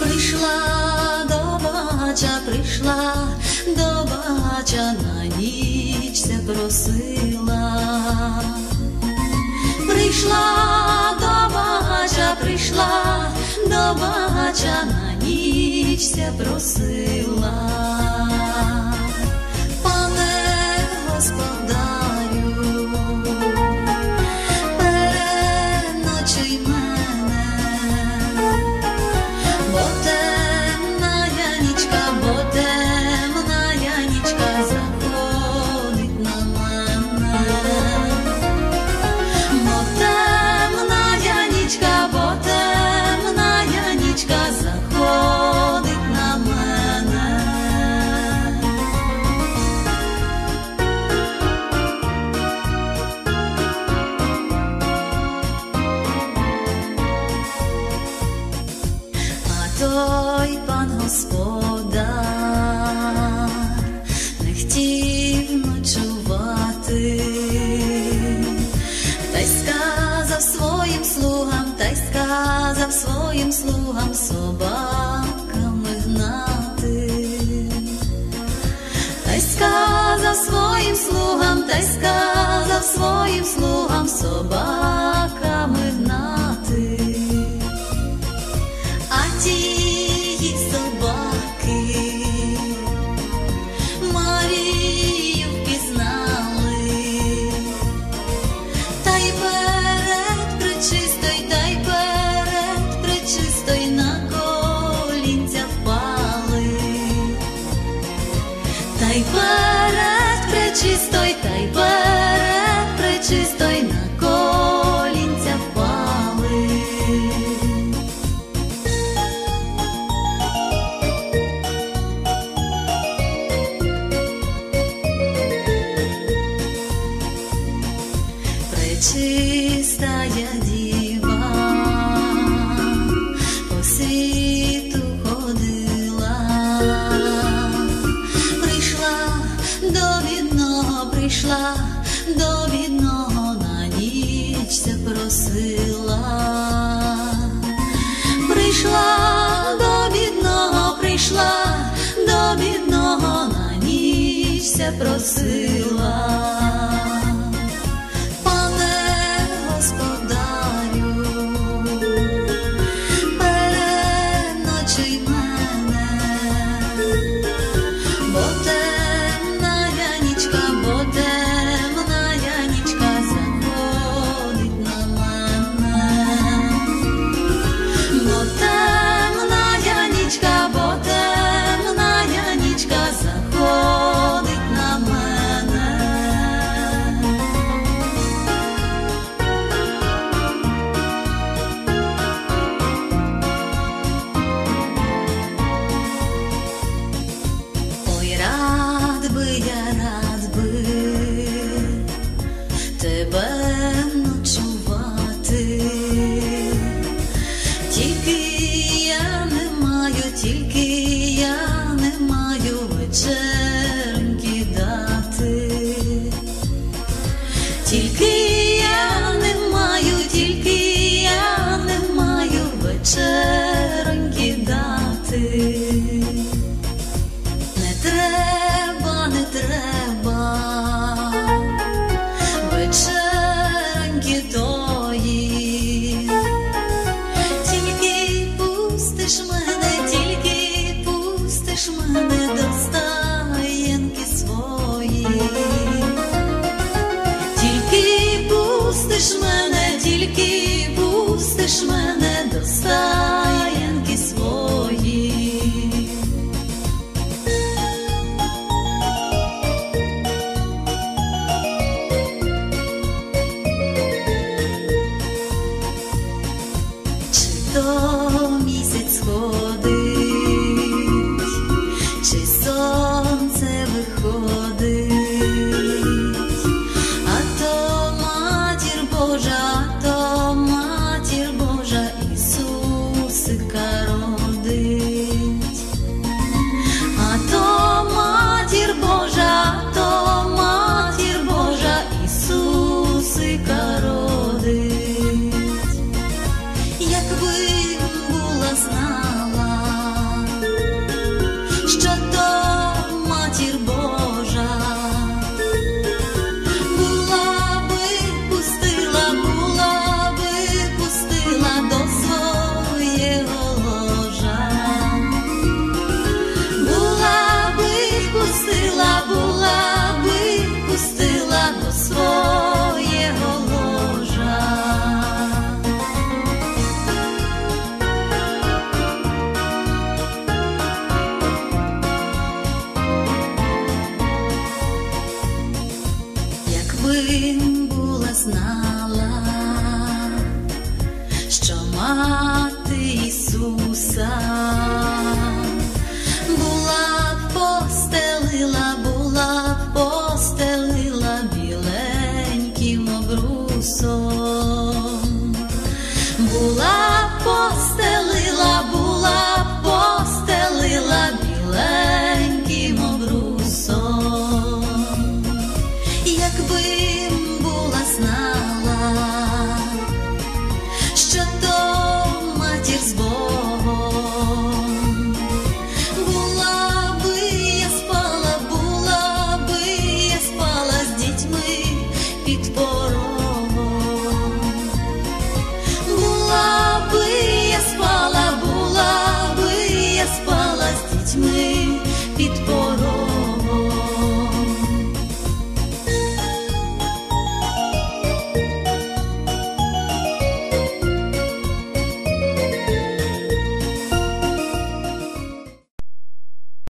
прийшла до бача, прийшла до бача на нічся просила, прийшла до бача, прийшла до бача на нічся просила, пане господа. Господар не хотів ночувати, та сказав своїм слугам, та й сказав своїм слугам собаками гнати, та сказав своїм слугам, та й сказав своїм слугам собаками Пречистая діва по світу ходила, прийшла до бідного, прийшла до бідного на нічся просила, прийшла до бідного, прийшла до бідного на нічся просила. Тебе ночувати, тільки я не маю, тільки я не маю вечерньки дати, тільки in